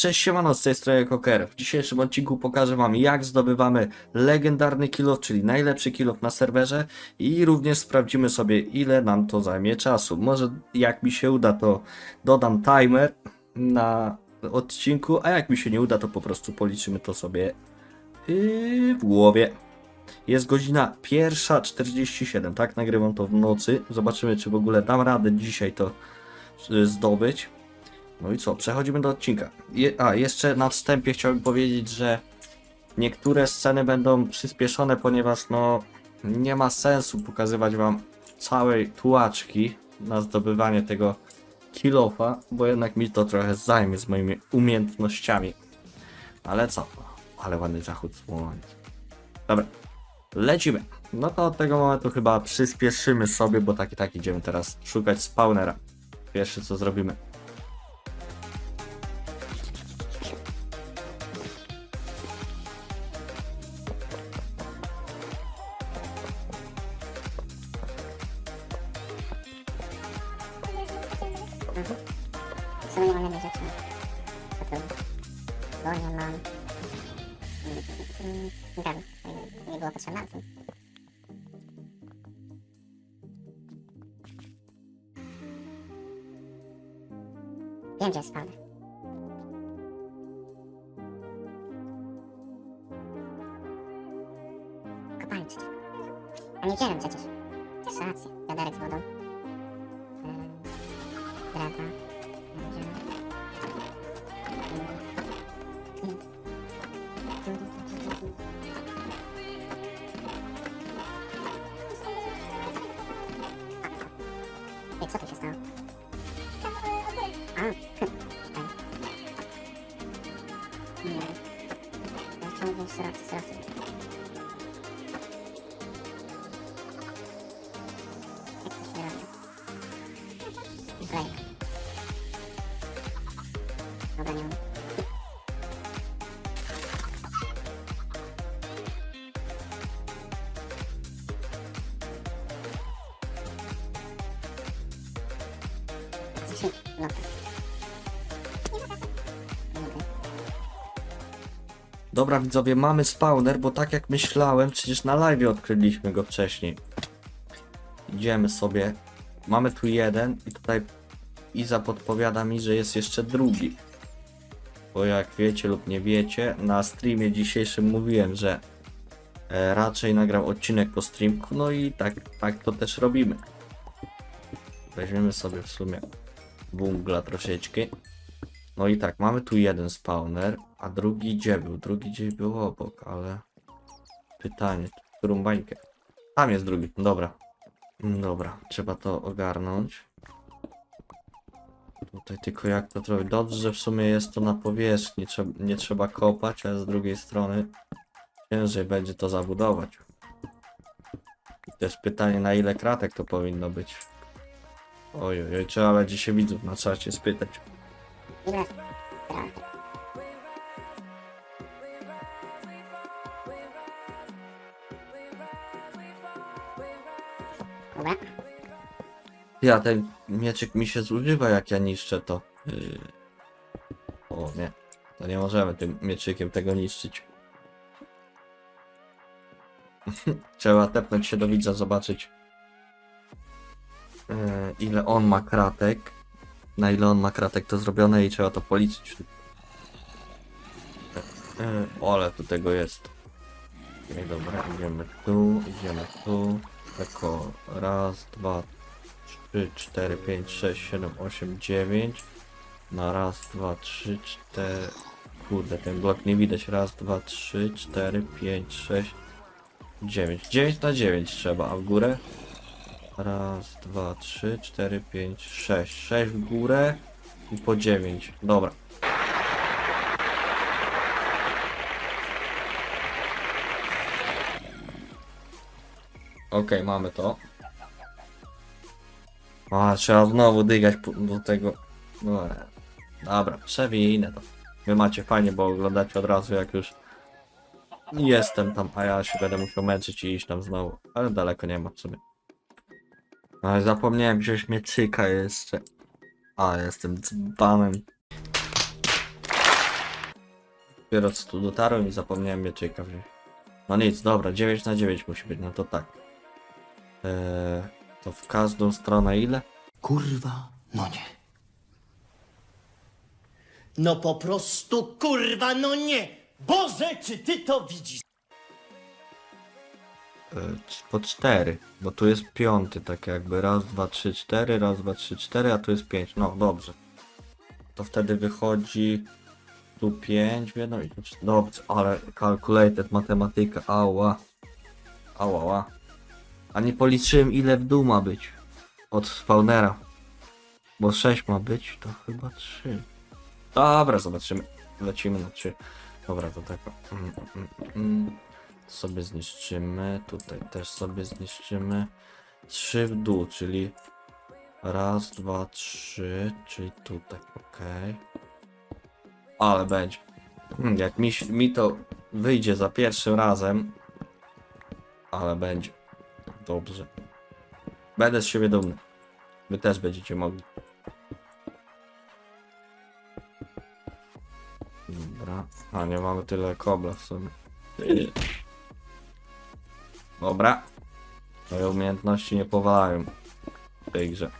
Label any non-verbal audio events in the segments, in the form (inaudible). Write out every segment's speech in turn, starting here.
Cześć siemano, z tej strony Koker. W dzisiejszym odcinku pokażę wam jak zdobywamy legendarny kilof, czyli najlepszy kilof na serwerze i również sprawdzimy sobie ile nam to zajmie czasu. Może jak mi się uda to dodam timer na odcinku, a jak mi się nie uda to po prostu policzymy to sobie yy, w głowie. Jest godzina 1.47, tak? Nagrywam to w nocy. Zobaczymy czy w ogóle dam radę dzisiaj to y, zdobyć. No i co, przechodzimy do odcinka. Je, a, jeszcze na wstępie chciałbym powiedzieć, że niektóre sceny będą przyspieszone, ponieważ no nie ma sensu pokazywać wam całej tułaczki na zdobywanie tego kilofa, bo jednak mi to trochę zajmie z moimi umiejętnościami. Ale co? Ale ładny zachód słońca. Dobra, lecimy. No to od tego momentu chyba przyspieszymy sobie, bo tak i tak idziemy teraz szukać spawnera. Pierwsze co zrobimy. Nie mam jednej rzeczy. Co tu? Bo nie mam... Mm, nie było potrzebne, a tu. Wiem, gdzie jest spawner. Kopalnia przecież. A nie wziąłem przecież. Też rację. Wiaderek z wodą. Yy, Drewna. Ej, co tu się stało? A, Nie wiem. Ja chciałbym wziąć surowce, surowce. Jak Dobra widzowie, mamy spawner, bo tak jak myślałem, przecież na live odkryliśmy go wcześniej. Idziemy sobie. Mamy tu jeden i tutaj Iza podpowiada mi, że jest jeszcze drugi. Bo jak wiecie lub nie wiecie, na streamie dzisiejszym mówiłem, że e, raczej nagram odcinek po streamku, no i tak, tak to też robimy. Weźmiemy sobie w sumie bungla troszeczkę. No i tak, mamy tu jeden spawner, a drugi gdzie był? Drugi gdzieś był obok, ale... Pytanie, którą bańkę? Tam jest drugi, dobra. Mm, Dobra, trzeba to ogarnąć. Tutaj tylko jak to zrobić? Dobrze, że w sumie jest to na powierzchni, nie trzeba kopać, ale z drugiej strony ciężej będzie to zabudować. Też pytanie, na ile kratek to powinno być. Oj, oj, oj, trzeba będzie się widzów na czacie spytać. Teraz. Dobra. Ja, ten mieczyk mi się zużywa, jak ja niszczę to. Yy. O nie, to nie możemy tym mieczykiem tego niszczyć. (laughs) Trzeba tepnąć się do widza, zobaczyć yy, ile on ma kratek. Na ile on ma kratek to zrobione i trzeba to policzyć. Yy, ole, tu tego jest. No dobra, idziemy tu, idziemy tu. Tako raz, dwa, 3, 4, 5, 6, 7, 8, 9. Na raz, dwa, trzy, cztery. Kurde, ten blok nie widać. Raz, dwa, trzy, cztery, pięć, sześć, dziewięć. 9 na 9 trzeba, a w górę? Raz, dwa, trzy, cztery, pięć, sześć. 6 w górę i po 9. Dobra. Okej, mamy to. A, trzeba znowu dygać do tego. No, dobra, przewinę to. Wy macie fajnie, bo oglądacie od razu jak już jestem tam, a ja się będę musiał męczyć i iść tam znowu. Ale daleko nie ma w sumie. Ale zapomniałem wziąć mieczyka jeszcze. A, jestem dzbanem. Dopiero co tu dotarłem i zapomniałem mieczyka wziąć. No nic, dobra, 9 na 9 musi być, no to tak. Eee, to w każdą stronę ile? Kurwa, no nie. No po prostu kurwa, no nie! Boże, czy ty to widzisz? C- po 4, bo tu jest piąty, tak jakby raz, dwa, trzy, cztery, raz, dwa, trzy, cztery, a tu jest 5. No dobrze. To wtedy wychodzi tu 5 w jedną i tu 4. Dobrze, ale calculated matematyka, ała. Ała, ała. A nie policzyłem ile w dół ma być. Od spawnera. Bo 6 ma być, to chyba 3. Dobra, zobaczymy. Lecimy na 3. Dobra, to tak. Mm, mm, mm. Sobie zniszczymy. Tutaj też sobie zniszczymy. 3 w dół, czyli raz, dwa, trzy, czyli tutaj, ok. Ale będzie. Hmm, Jak mi, mi to wyjdzie za pierwszym razem, ale będzie. Dobrze. Będę z siebie dumny. Wy też będziecie mogli. Dobra. A nie mamy tyle kobla w sumie. Dobra. Moje umiejętności nie powalają w tej grze.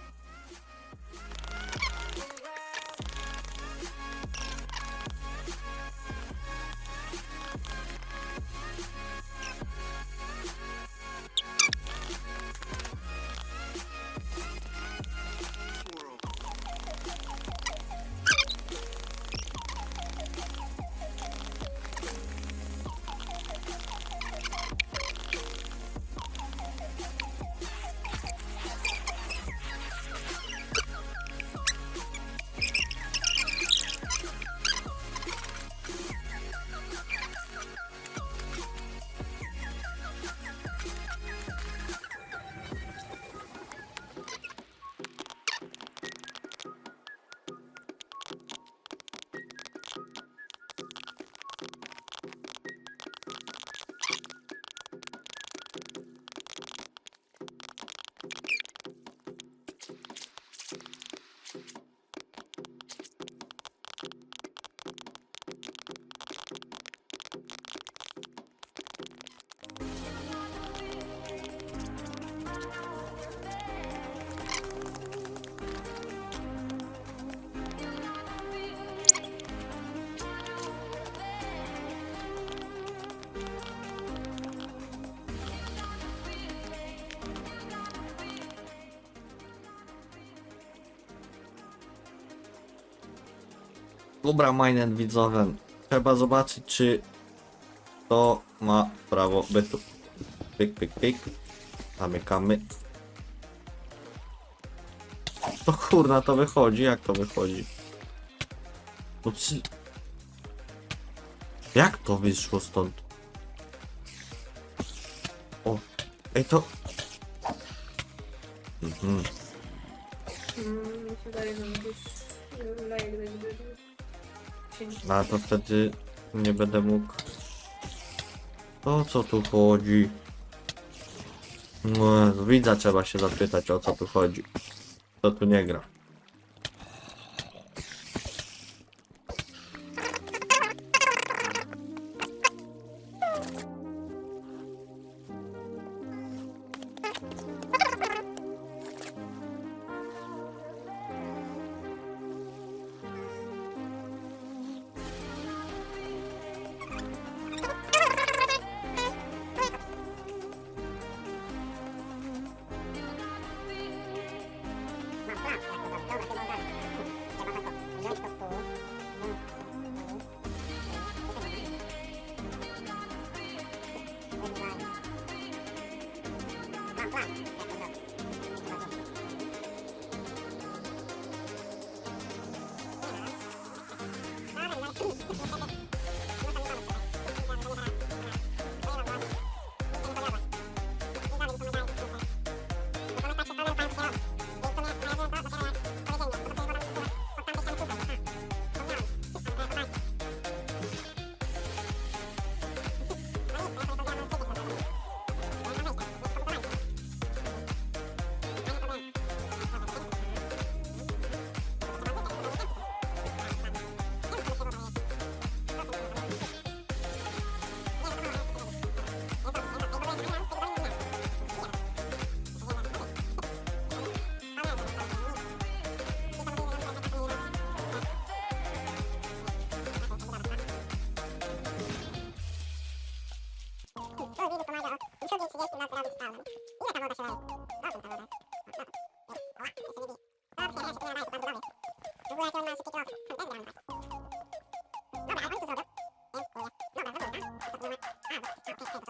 Dobra, Minen widzowie. Trzeba zobaczyć, czy to ma prawo bytu. Pyk, pyk, pyk. Zamykamy. To kurna, to wychodzi. Jak to wychodzi? No czy... Jak to wyszło stąd? O, ej to... Mhm. No ale to wtedy nie będę mógł. O co tu chodzi? No, widza trzeba się zapytać o co tu chodzi. Co tu nie gra? Thank you.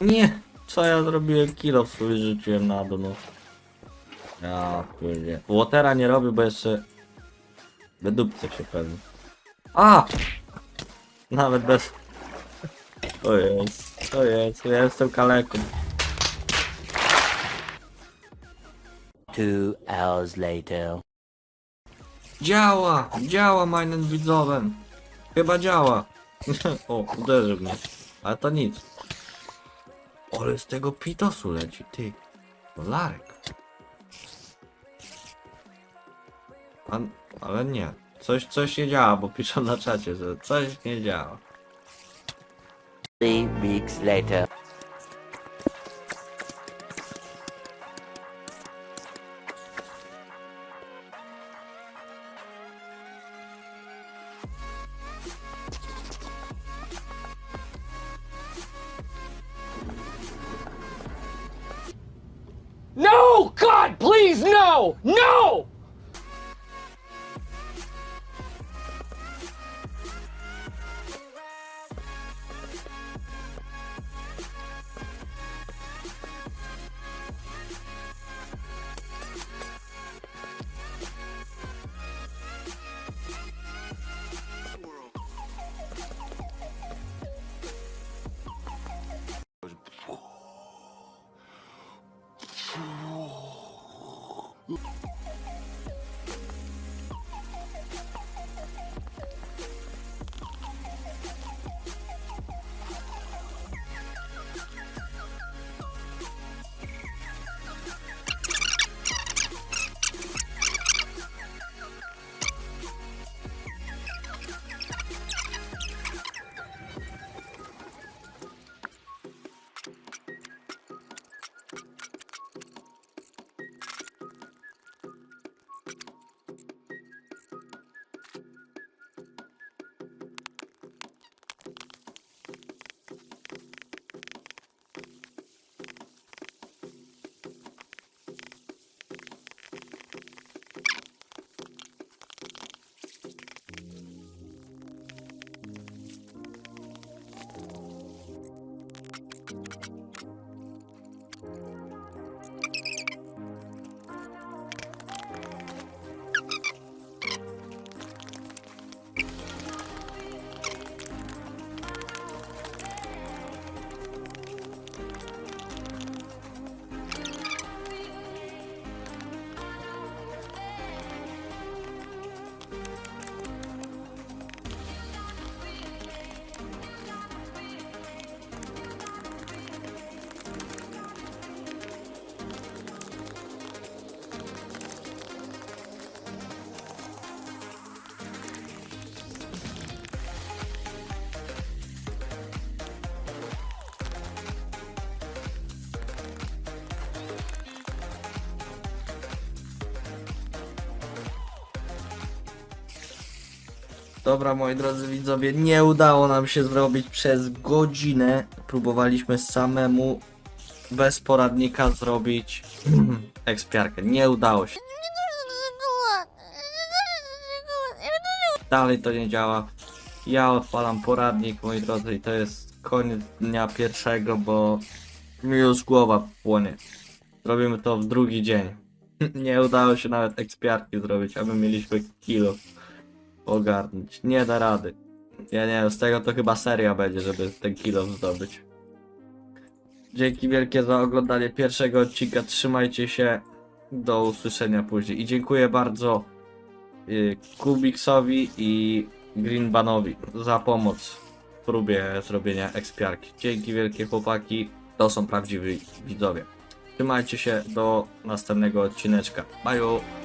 Nie! Co ja zrobiłem? Kilo swój rzuciłem na dół, no. Ja pierdzie. Łotera nie robię, bo jeszcze... Wydupcę się pewnie. A! Nawet bez... O jest, o jest, ja jestem kaleką. Two hours later. Działa! Działa, meinen widzowem! Chyba działa. (laughs) o, uderzył mnie. Ale to nic. Ale z tego pitosu leci, ty. Larek. Pan, ale nie. Coś, coś nie działa, bo piszą na czacie, że coś nie działa. Weeks later. Dobra, moi drodzy widzowie, nie udało nam się zrobić przez godzinę. Próbowaliśmy samemu, bez poradnika zrobić (clears throat) ekspiarkę. Nie udało się. Dalej to nie działa. Ja odpalam poradnik, moi drodzy, i to jest koniec dnia pierwszego, bo mi już głowa płonie. Robimy to w drugi dzień. (laughs) Nie udało się nawet ekspiarki zrobić, a my mieliśmy kilo ogarnąć. Nie da rady. Ja nie wiem, z tego to chyba seria będzie, żeby ten kilo zdobyć. Dzięki wielkie za oglądanie pierwszego odcinka. Trzymajcie się. Do usłyszenia później. I dziękuję bardzo y, Kubiksowi i Greenbanowi za pomoc w próbie zrobienia ekspiarki. Dzięki wielkie chłopaki. To są prawdziwi widzowie. Trzymajcie się do następnego odcineczka. Bye!